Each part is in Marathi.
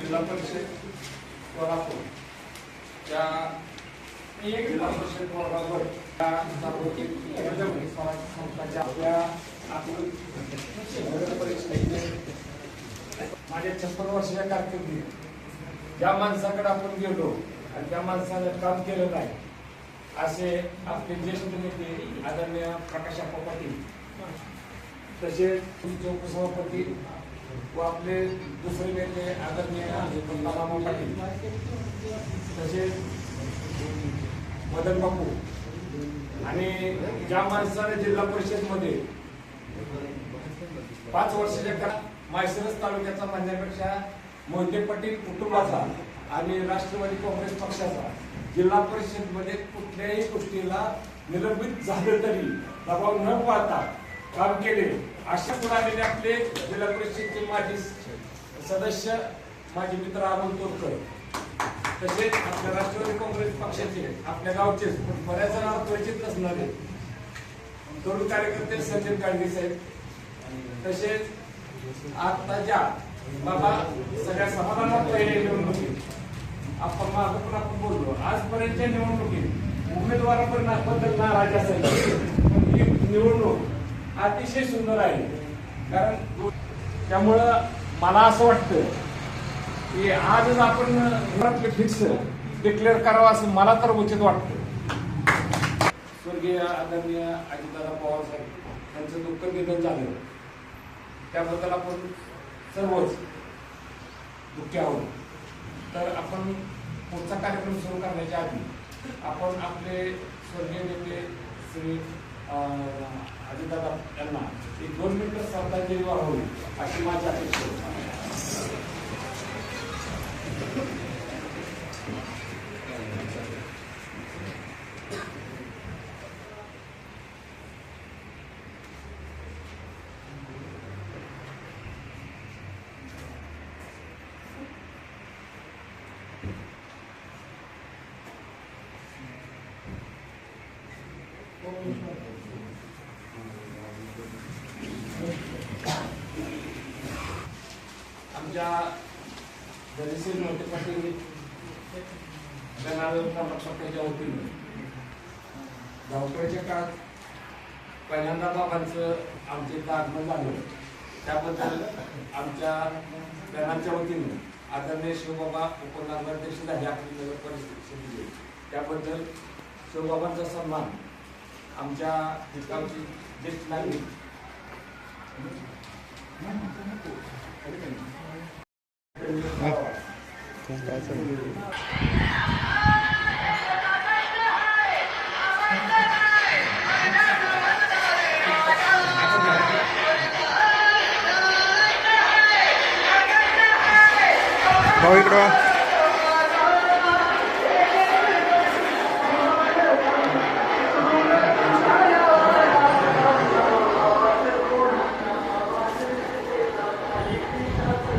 जिल्हा परिषद कोल्हापूर त्या जिल्हा परिषद वर्गावर त्या सार्वजनिक स्वराज्य संस्थाच्या आपल्या आपलं नगर परिषदेचे माझ्या छप्पन वर्षाच्या कारकिर्दीत ज्या माणसाकडे आपण गेलो आणि त्या माणसानं काम केलं नाही. असे आपले ज्येष्ठ नेते आदरणीय प्रकाश पाटील तसेच उपसभापती व आपले दुसरे नेते आदरणीय बाबा पाटील तसेच मदन बापू आणि ज्या माणसाने जिल्हा परिषदमध्ये पाच वर्षाच्या काळात माळशिरस तालुक्याचा म्हणण्यापेक्षा मोहिते पाटील कुटुंबाचा आणि राष्ट्रवादी काँग्रेस पक्षाचा जिल्हा परिषदमध्ये कुठल्याही गोष्टीला निलंबित झालं तरी दबाव न पाहता काम केले अशा पुढारीने आपले जिल्हा परिषदचे माजी सदस्य माझे मित्र अरुण तोरकर तसेच आपल्या राष्ट्रवादी काँग्रेस पक्षाचे आपल्या गावचे बऱ्याच जणांना परिचित नसणारे तरुण कार्यकर्ते संजय गांधी साहेब तसेच आताच्या बाबा सगळ्या समाजाला पहिले निवडणुकीत आपण मागं पण आपण बोललो. आजपर्यंतच्या निवडणुकीत उमेदवारापर्यंत नाराज असेल. पण ही निवडणूक अतिशय सुंदर आहे. कारण त्यामुळं मला असं वाटतं की आजच आपण घरातले फिक्स डिक्लेअर करावं असं मला तर उचित वाटतं. स्वर्गीय आदरणीय अजितदादा पवार साहेब त्यांचं दुःख निधन झालं. त्याबद्दल आपण सर्वच दुःखी आहोत. तर आपण पुढचा कार्यक्रम सुरू करण्याच्या आधी आपण आपले स्वर्गीय नेते श्री अं, अजितदादा यांना एक दोन मिनिटं श्रद्धांजली वाहावी अशी माझी अपेक्षा आहे. आमच्या दरिशील मोठे पाटील जनार्दन पक्षाच्या वतीने. धावपळीच्या काळात पहिल्यांदा बाबांचं आमचे इथं आगमन झालं. त्याबद्दल आमच्या बॅनरच्या वतीने आदरणीय शिवबाबा उपनगराध्यक्ष झाले आपली नगर परिस्थिती त्याबद्दल शिवबाबांचा सन्मान आमच्या गावची ज्येष्ठ नागरिक. भाऊ इकडं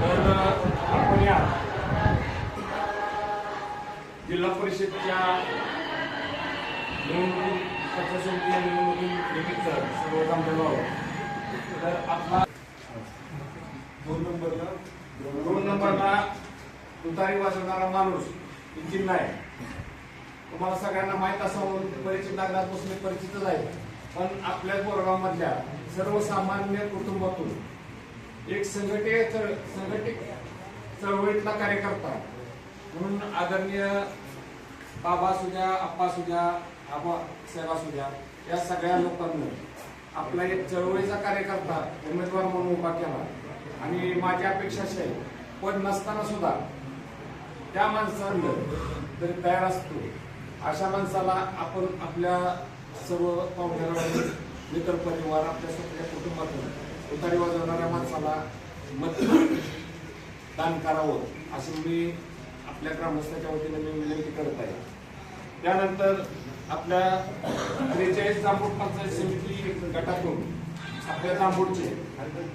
तर आपण या जिल्हा परिषदच्या निवडणूक पक्षसमिती निवडणुकीनिमित्त सर्व तर आपला दोन नंबरला दोन नंबरला तुतारी वाजवणारा माणूस ही चिन्ह आहे. तुम्हाला सगळ्यांना माहीत असावं परिचित नागनाथ परिचितच आहे. पण आपल्या कोरगावमधल्या सर्वसामान्य कुटुंबातून एक संघटित संघटित चळवळीतला कार्यकर्ता म्हणून आदरणीय बाबा असू द्या आप्पा असू द्या आबा साहेब असू द्या या सगळ्या लोकांनी आपला एक चळवळीचा कार्यकर्ता उमेदवार म्हणून उभा केला. आणि माझी अपेक्षा अशी आहे पण नसताना सुद्धा त्या माणसानं तरी तयार असतो अशा माणसाला आपण आपल्या सर्व पाहुण्याला मित्र परिवार आपल्या सगळ्या कुटुंबातून उतारी वाजवणाऱ्या माणसाला मत दान करावं अशी मी आपल्या ग्रामस्थाच्या वतीने मी विनंती करत आहे. त्यानंतर आपल्या त्रेचाळीस जांभूळ पंचायत समिती गटातून आपल्या जांभूळचे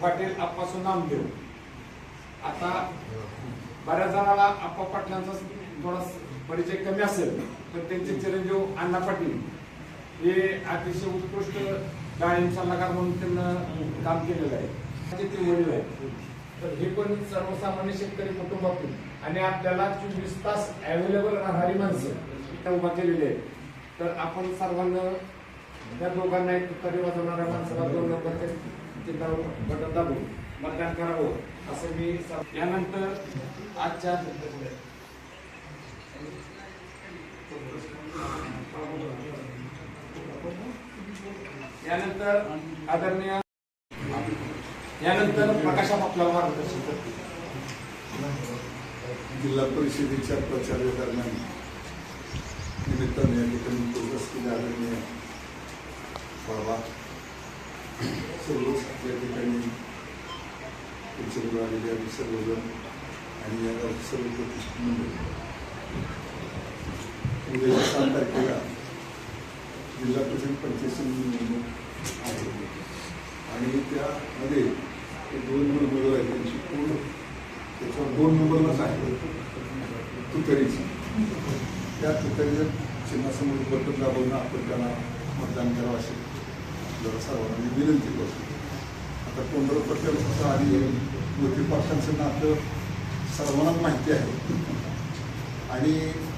पाटील आप्पासून नामदेव आता बऱ्याच जणाला आप्पा पाटलांचा थोडा परिचय कमी असेल तर त्यांचे चिरंजीव अण्णा पाटील हे अतिशय उत्कृष्ट गायन सल्लागार म्हणून त्यांना काम केलेलं आहे. ते वडील आहेत तर हे पण सर्वसामान्य शेतकरी कुटुंबातून आणि आपल्याला चोवीस तास अवेलेबल राहणारी माणसं इथं उभा केलेली आहेत. तर आपण सर्वांना त्या दोघांना एक तुतारी वाजवणाऱ्या माणसाला दोन नंबरच्या चिन्हावर बटन दाबून मतदान करावं असं मी यानंतर आजच्या यानंतर आदरणीय यानंतर प्रकाशा आपल्याला मार्गदर्शन करतील. जिल्हा परिषदेच्या प्रचारादरम्यान निमित्ताने या ठिकाणी उपस्थित असलेले आदरणीय बाबा सर्वच या ठिकाणी उचलून आलेले आम्ही सर्वजण आणि या गावचे सर्व प्रतिष्ठित उद्या सात तारखेला जिल्हा परिषद पंचायत समिती निवडणूक आहे. आणि त्यामध्ये दोन उमेदवार आहेत त्यांची पूर्ण त्याच्यावर दोन नंबरलाच आहे. तुतरीची. त्या तुतरीच्या चिन्हासमोर बटन दाबवून आपण त्यांना मतदान करावं असे जरा सर्वांनी विनंती करतो. आता कोंडर असं आधी मोठी पक्षांचं नातं सर्वांनाच माहिती आहे. आणि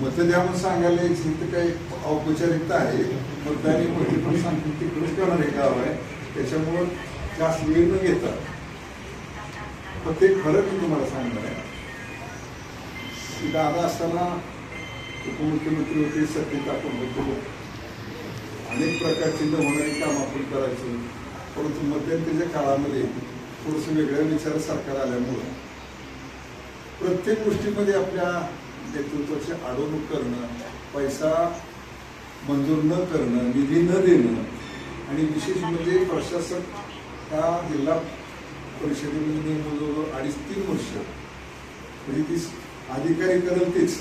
मतं सांगायला यायची तर काही औपचारिकता आहे. मतदानी मोठी पण सांगते तिकडून करणार एक गाव आहे. त्याच्यामुळं जास्त वेळ न घेतात तर ते खरं मी तुम्हाला सांगणार आहे. दादा असताना उपमुख्यमंत्री होते सत्तेत आपण होतो. अनेक प्रकारची न होणारी काम आपण करायचो. परंतु मध्यंतरीच्या काळामध्ये थोडंसं वेगळ्या विचार सरकार आल्यामुळं प्रत्येक गोष्टीमध्ये आपल्या नेतृत्वाची अडवणूक करणं पैसा मंजूर न करणं निधी न देणं आणि विशेष म्हणजे प्रशासक हा जिल्हा परिषदेमध्ये नेमून जवळजवळ अडीच तीन वर्ष. म्हणजे ती अधिकारी करेल तेच.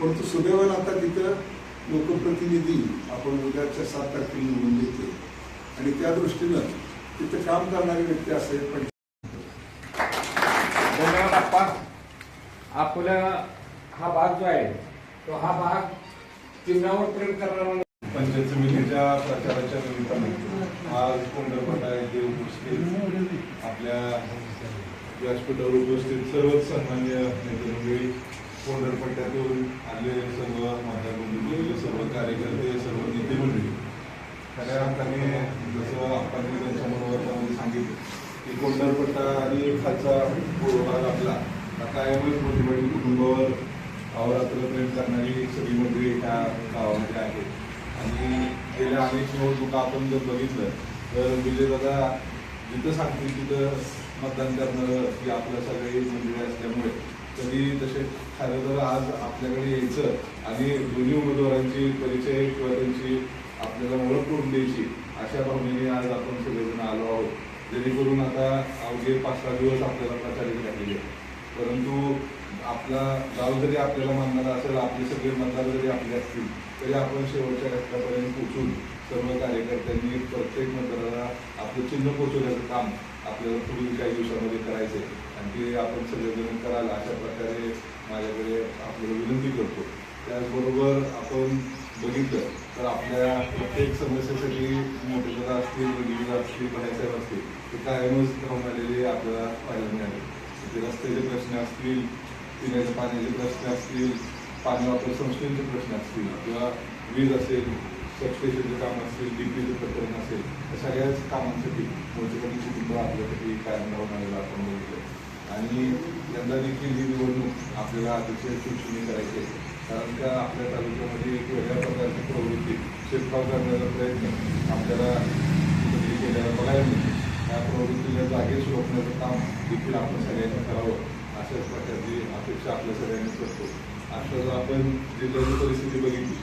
परंतु सुदैवानं आता तिथं लोकप्रतिनिधी आपण उद्याच्या सात तारखेला निवडून देते आणि त्या दृष्टीनं तिथं काम करणारी व्यक्ती असेल पण धन्यवाद आप्पा. आपला हा भाग जो आहे तो हा भाग चिन्हावर प्रेम करणारा पंचायत समितीच्या प्रचाराच्या निमित्ताने आज कोंडरपटा येथे उपस्थित आपल्या व्यासपीठावर उपस्थित सर्वच सन्मान्य नेते कोंढरपट्ट्यातून कोंडरपट्ट्यातून आलेले सर्व मतदारबंधू सर्व कार्यकर्ते सर्व नेते मंडळी खऱ्या अर्थाने जसं आपण त्यांच्या मनोगतामध्ये सांगितलं की कोंडरपट्टा आणि खालचा भाग आपला हा कायमच मोठी कुटुंबावर अवरात्र प्रेम करणारी सगळी मंडळी ह्या गावामध्ये आहेत. आणि गेल्या अनेक निवडणुका आपण जर बघितलं तर विजयदादा जिथं सांगतील तिथं मतदान करणं ही आपल्या सगळी मंडळी असल्यामुळे तरी तसे खरं तर आज आपल्याकडे यायचं आणि दोन्ही उमेदवारांची परिचय किंवा त्यांची आपल्याला ओळख करून द्यायची अशा भावनेने आज आपण सगळेजण आलो आहोत. जेणेकरून आता अवघे पाच सहा दिवस आपल्याला प्रचारित राहिलेले परंतु आपला गाव जरी आपल्याला मानणारा असेल आपले सगळे मतदार जरी आपले असतील तरी आपण शेवटच्या घटकापर्यंत पोचून सर्व कार्यकर्त्यांनी प्रत्येक मतदाराला आपलं चिन्ह पोचवण्याचं काम आपल्याला पुढील काही दिवसामध्ये करायचं आहे आणि ते आपण सगळेजण कराल अशा प्रकारे माझ्याकडे आपल्याला विनंती करतो. त्याचबरोबर आपण बघितलं तर आपल्या प्रत्येक समस्येसाठी मोठे असतील वडील असतील बाहेरसाहेब असतील ते कायमच धावून आलेले आपल्याला पाहायला मिळाले. ते रस्त्याचे प्रश्न असतील पिण्याच्या पाण्याचे प्रश्न असतील पाणी वापर संस्थेचे प्रश्न असतील किंवा वीज असेल सबस्टेशनचे काम असेल डीपीचं प्रकरण असेल या सगळ्याच कामांसाठी मोठेपणी कुटुंब आपल्यासाठी कायम राहून आलेलं आपण बघितलं आणि यंदा देखील ही निवडणूक आपल्याला अतिशय सुशनी करायची आहे. कारण का आपल्या तालुक्यामध्ये एक वेगळ्या प्रकारची प्रवृत्ती शिरकाव करण्याचा प्रयत्न आपल्याला केल्यावर बघायला मिळतो. या प्रवृत्तीला जागेच रोखण्याचं काम देखील आपण सगळ्यांनी करावं अशाच प्रकारची अपेक्षा आपल्या सगळ्यांनी करतो. आता जर आपण जिल्ह्याची परिस्थिती बघितली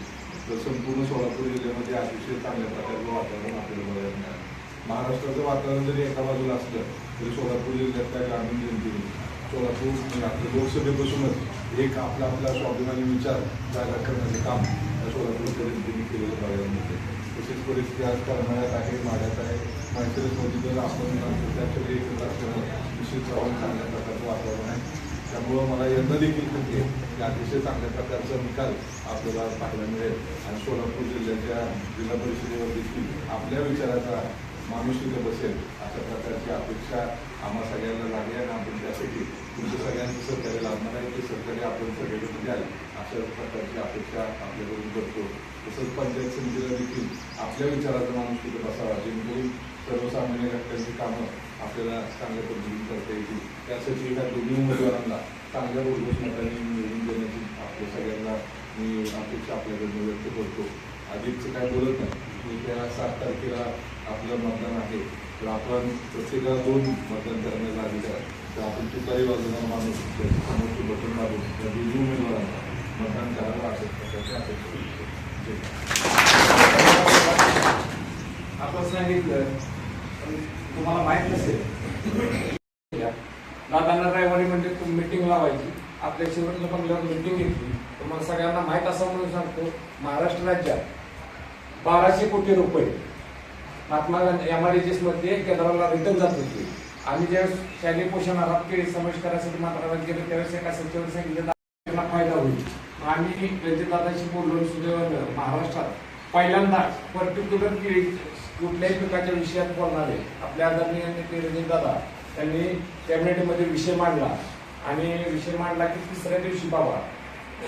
तर संपूर्ण सोलापूर जिल्ह्यामध्ये अतिशय चांगल्या प्रकारचं वातावरण आपल्याला बघायला मिळालं. महाराष्ट्राचं वातावरण जरी एका बाजूला असलं तरी सोलापूर जिल्ह्यातल्या ग्रामीण जनतेने सोलापूर आपल्या लोकसभेपासूनच एक आपला आपला स्वाभिमानी विचार जागा करण्याचं काम या सोलापूरच्या जनतेने केलेलं बघायला मिळतं तशीच परिस्थिती आज करणाऱ्यात आहे माड्यात आहे. माहिती जर आपण त्याच्याकडे एक असल्यानं निश्चित चव्हाण चांगल्या प्रकारचं वातावरण आहे. त्यामुळं मला यंदा देखील खूप की अतिशय चांगल्या प्रकारचा निकाल आपल्याला पाहायला मिळेल. आणि सोलापूर जिल्ह्याच्या जिल्हा परिषदेवर देखील आपल्या विचाराचा माणूस तिथे बसेल अशा प्रकारची अपेक्षा आम्हा सगळ्यांना लागली आहे. आणि आपण त्यासाठी तुमच्या सगळ्यांचं सहकार्य लाभणार आहे. ते सहकार्य आपण सगळ्यांनी द्याल अशा प्रकारची अपेक्षा आपल्याकडून करतो. तसंच पंचायत समितीला देखील आपल्या विचाराचा माणूस तिथे बसावा. जेणेकरून सर्वसामान्य घटकांची कामं आपल्याला चांगल्या पद्धतीने करता येतील. त्यासाठी ह्या दोन्ही उमेदवारांना चांगल्या बोलगोस मतांनी निवडून देण्याची आपल्या सगळ्यांना मी अपेक्षा आपल्याकडनं व्यक्त करतो. अधिकचं काय बोलत नाही. मी त्या सात तारखेला आपलं मतदान आहे. तर आपण प्रत्येकाला दोन मतदान करण्याचा अधिकार आहे. तर आपण तुकारी बाजूला माणूस समोरचे बटन मारून त्या दोन्ही उमेदवारांना मतदान करायला अपेक्षा त्याची अपेक्षा करतो. आपण सांगितलं तुम्हाला माहीत नसेल. दादांना रविवारी म्हणजे तुम्ही मिटिंग लावायची. आपल्या शिवरला बंगल्यावर मिटिंग घेतली तुम्हाला सगळ्यांना माहीत असं म्हणून सांगतो महाराष्ट्र राज्यात बाराशे कोटी रुपये महात्मा गांधी एम आरमध्ये केंद्राला रिटर्न जात होते. आम्ही ज्यावेळेस शालेय पोषण आराखडे केळी समावेश करायसाठी मंत्रालयात गेलो त्यावेळेस एका सचिवांनी सांगितलं फायदा होईल. आम्ही रणजितदादाशी बोललो सुदैवानं महाराष्ट्रात पहिल्यांदाच पर्टिक्युलर केळी कुठल्याही पिकाच्या विषयात बोलणारे आपल्या आदरणीय नेते रणजितदादा त्यांनी कॅबिनेटमध्ये विषय मांडला. आणि विषय मांडला की तिसऱ्या दिवशी बाबा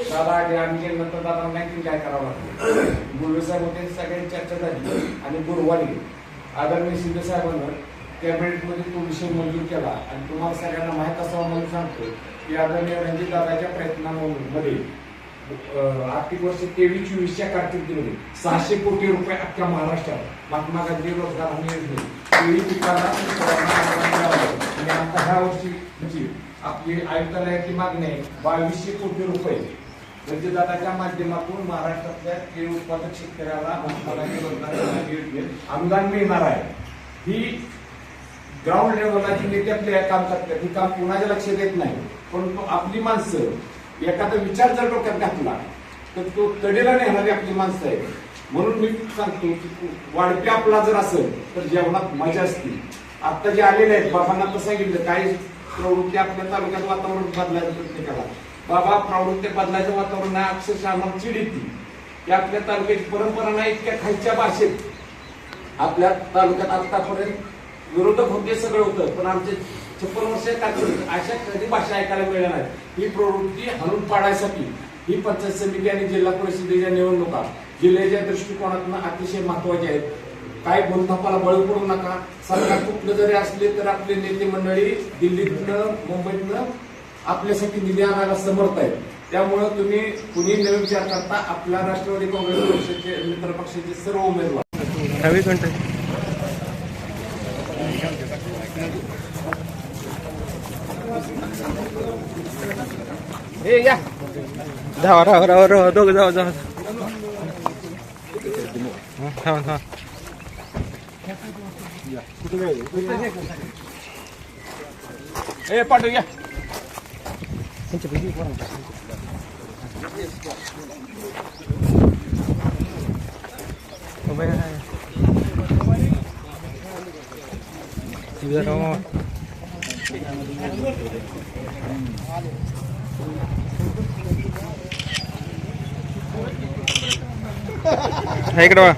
दादा आगे आम्ही गेल्यानंतर दादा नाही काय करावं लागलं. गुरुसाहेब होते सगळ्यांची चर्चा झाली आणि गुरुवारी आदरणीय शिंदे साहेबांना कॅबिनेटमध्ये तो विषय मंजूर केला. आणि तुम्हाला सगळ्यांना माहीत असावा म्हणून सांगतो की आदरणीय रणजित दादाच्या प्रयत्नांमध्ये आर्थिक वर्ष तेवीस चोवीसच्या कारकिर्दीमध्ये सहाशे कोटी रुपये अख्ख्या महाराष्ट्रात महात्मा गांधी रोजगार हमी योजने केळी पिकाला आणि आता ह्या वर्षी म्हणजे आपली आयुक्तालयाची मागणी आहे बावीसशे कोटी रुपये. म्हणजे दादाच्या माध्यमातून महाराष्ट्रातल्या केळी उत्पादक शेतकऱ्याला महात्मा गांधी रोजगार हमी योजनेत अनुदान मिळणार आहे. ही ग्राउंड लेवलला जी नेते आपले काम करतात ही काम कोणाच्या लक्षात येत नाही. परंतु आपली माणसं एखादा विचार जर डोक्यात घातला तर तो तडीला नेणारी आपली माणसं आहे म्हणून मी सांगतो की वाढपी आपला जर असेल तर जेवणात मजा असते. आता जे आलेले आहेत बाबांना तर सांगितलं काही प्रवृत्ती आपल्या तालुक्यात वातावरण बदलायचं प्रत्येकाला. बाबा प्रवृत्ती बदलायचं वातावरण नाही अक्षरशः आम्हाला चिड येते. की आपल्या तालुक्याची परंपरा नाही इतक्या खालच्या भाषेत. आपल्या तालुक्यात आतापर्यंत विरोधक होते सगळं होतं पण आमचे छप्पन वर्ष अशा कधी भाषा ऐकायला मिळणार नाही ही प्रवृत्ती हलून पाडायसाठी ही पंचायत समिती आणि जिल्हा परिषदेच्या निवडणुका जिल्ह्याच्या दृष्टिकोनातून अतिशय महत्त्वाचे आहेत. काय बोलतापाला बळी पडू नका. सरकार कुठलं जरी असले तर आपले नेते मंडळी दिल्लीतनं मुंबईतनं आपल्यासाठी निधी आणायला समर्थ आहेत. त्यामुळं तुम्ही कुणी नवीन विचार करता आपल्या राष्ट्रवादी काँग्रेस पक्षाचे मित्र पक्षाचे सर्व उमेदवार. रवी घंटे हे या धावा राहा राहा राहा दोघं जावा जावा थांबा थांबा ए पाठव या उभे राहा. उभे राहा.